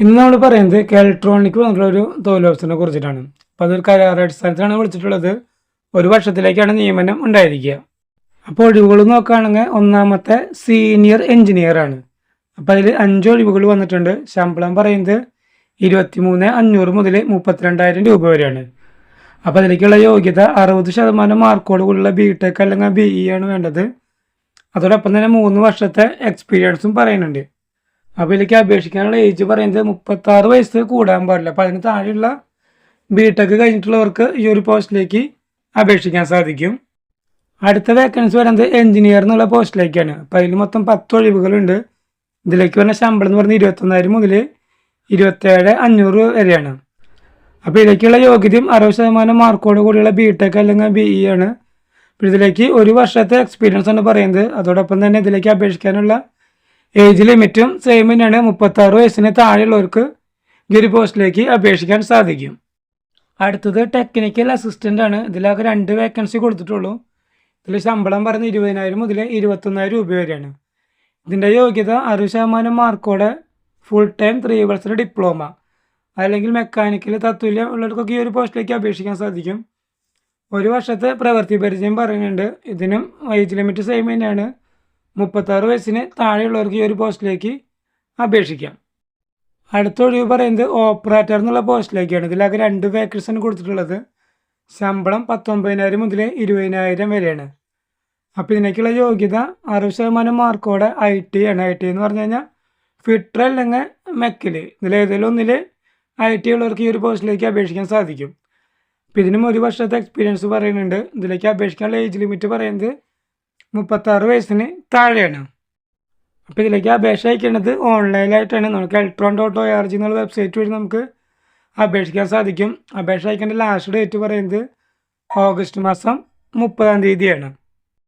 ഇന്ന് നമ്മൾ പറയുന്നത് കെൽട്രോണിക് വന്നിട്ടുള്ള ഒരു തൊഴിലുറപ്പിനെ കുറിച്ചിട്ടാണ്. അപ്പോൾ അതൊരു കരാറടിസ്ഥാനത്തിലാണ് വിളിച്ചിട്ടുള്ളത്. ഒരു വർഷത്തിലേക്കാണ് നിയമനം ഉണ്ടായിരിക്കുക. അപ്പോൾ ഒഴിവുകൾ നോക്കുകയാണെങ്കിൽ ഒന്നാമത്തെ സീനിയർ എഞ്ചിനീയർ ആണ്. അപ്പോൾ അതിൽ അഞ്ച് ഒഴിവുകൾ വന്നിട്ടുണ്ട്. ശമ്പളം പറയുന്നത് ഇരുപത്തി മൂന്ന് അഞ്ഞൂറ് മുതൽ മുപ്പത്തിരണ്ടായിരം രൂപ വരെയാണ്. അപ്പോൾ അതിലേക്കുള്ള യോഗ്യത അറുപത് ശതമാനം മാർക്കോട് കൂടിയുള്ള ബി ടെക് അല്ലെങ്കിൽ ബി ഇ ആണ് വേണ്ടത്. അതോടൊപ്പം തന്നെ മൂന്ന് വർഷത്തെ എക്സ്പീരിയൻസും പറയുന്നുണ്ട്. അപ്പോൾ അപേക്ഷിക്കാനുള്ള ഏജ് പറയുന്നത് മുപ്പത്താറ് വയസ്സ് കൂടാൻ പാടില്ല. അപ്പോൾ അതിന് താഴെയുള്ള ബി ടെക് കഴിഞ്ഞിട്ടുള്ളവർക്ക് ഈ ഒരു പോസ്റ്റിലേക്ക് അപേക്ഷിക്കാൻ സാധിക്കും. അടുത്ത വേക്കൻസി വരുന്നത് എഞ്ചിനീയർ എന്നുള്ള പോസ്റ്റിലേക്കാണ് അപ്പോൾ അതിൽ മൊത്തം പത്ത് ഒഴിവുകളുണ്ട്. ഇതിലേക്ക് വരുന്ന ശമ്പളം എന്ന് പറയുന്നത് ഇരുപത്തൊന്നായിരം മുതൽ ഇരുപത്തേഴ് അഞ്ഞൂറ് വരെയാണ്. അപ്പോൾ ഇതിലേക്കുള്ള യോഗ്യതയും അറുപത് ശതമാനം മാർക്കോട് കൂടിയുള്ള ബി ടെക് അല്ലെങ്കിൽ ബി ഇ ആണ്. അപ്പോൾ ഇതിലേക്ക് ഒരു വർഷത്തെ എക്സ്പീരിയൻസ് ആണ് പറയുന്നത്. അതോടൊപ്പം തന്നെ ഇതിലേക്ക് അപേക്ഷിക്കാനുള്ള ഏജ് ലിമിറ്റും സെയിം തന്നെയാണ്. മുപ്പത്താറ് വയസ്സിന് താഴെയുള്ളവർക്ക് ഈ പോസ്റ്റിലേക്ക് അപേക്ഷിക്കാൻ സാധിക്കും. അടുത്തത് ടെക്നിക്കൽ അസിസ്റ്റന്റ് ആണ്. ഇതിലാകെ രണ്ട് വേക്കൻസി കൊടുത്തിട്ടുള്ളൂ. ഇതിൽ ശമ്പളം പറയുന്നത് ഇരുപതിനായിരം മുതൽ ഇരുപത്തൊന്നായിരം രൂപ വരെയാണ്. ഇതിന്റെ യോഗ്യത അറുപത് ശതമാനം മാർക്കോടെ ഫുൾ ടൈം ത്രീ ഇയേഴ്സിന്റെ ഡിപ്ലോമ അല്ലെങ്കിൽ മെക്കാനിക്കൽ തത്തുല്യം ഉള്ളവർക്കൊക്കെ ഈ ഒരു പോസ്റ്റിലേക്ക് അപേക്ഷിക്കാൻ സാധിക്കും. ഒരു വർഷത്തെ പ്രവൃത്തി പരിചയം പറയുന്നുണ്ട്. ഇതിനും ഏജ് ലിമിറ്റ് സെയിം തന്നെയാണ്. മുപ്പത്താറ് വയസ്സിന് താഴെയുള്ളവർക്ക് ഈ ഒരു പോസ്റ്റിലേക്ക് അപേക്ഷിക്കാം. അടുത്ത ഒഴിവ് പറയുന്നത് ഓപ്പറേറ്റർ എന്നുള്ള പോസ്റ്റിലേക്കാണ്. ഇതിലാകെ രണ്ട് വേക്കൻസിന് കൊടുത്തിട്ടുള്ളത്. ശമ്പളം പത്തൊമ്പതിനായിരം മുതൽ ഇരുപതിനായിരം വരെയാണ്. അപ്പോൾ ഇതിനേക്കുള്ള യോഗ്യത അറുപത് ശതമാനം മാർക്കോടെ ഐ ടി ആണ്. ഐ ടി എന്ന് പറഞ്ഞു കഴിഞ്ഞാൽ ഫിറ്റർ അല്ലെങ്കിൽ മെക്കിൽ. ഇതിലേതെങ്കിലും ഒന്നിൽ ഐ ടി ഉള്ളവർക്ക് ഈ ഒരു പോസ്റ്റിലേക്ക് അപേക്ഷിക്കാൻ സാധിക്കും. അപ്പോൾ ഇതിനും ഒരു വർഷത്തെ എക്സ്പീരിയൻസ് പറയുന്നുണ്ട്. ഇതിലേക്ക് അപേക്ഷിക്കാനുള്ള ഏജ് ലിമിറ്റ് പറയുന്നത് മുപ്പത്താറ് വയസ്സിന് താഴെയാണ്. അപ്പോൾ ഇതിലേക്ക് അപേക്ഷ അയക്കേണ്ടത് ഓൺലൈനായിട്ടാണ്. നമുക്ക് electron dot O R G എന്നുള്ള വെബ്സൈറ്റ് വഴി നമുക്ക് അപേക്ഷിക്കാൻ സാധിക്കും. അപേക്ഷ അയക്കേണ്ട ലാസ്റ്റ് ഡേറ്റ് പറയുന്നത് ഓഗസ്റ്റ് മാസം മുപ്പതാം തീയതിയാണ്.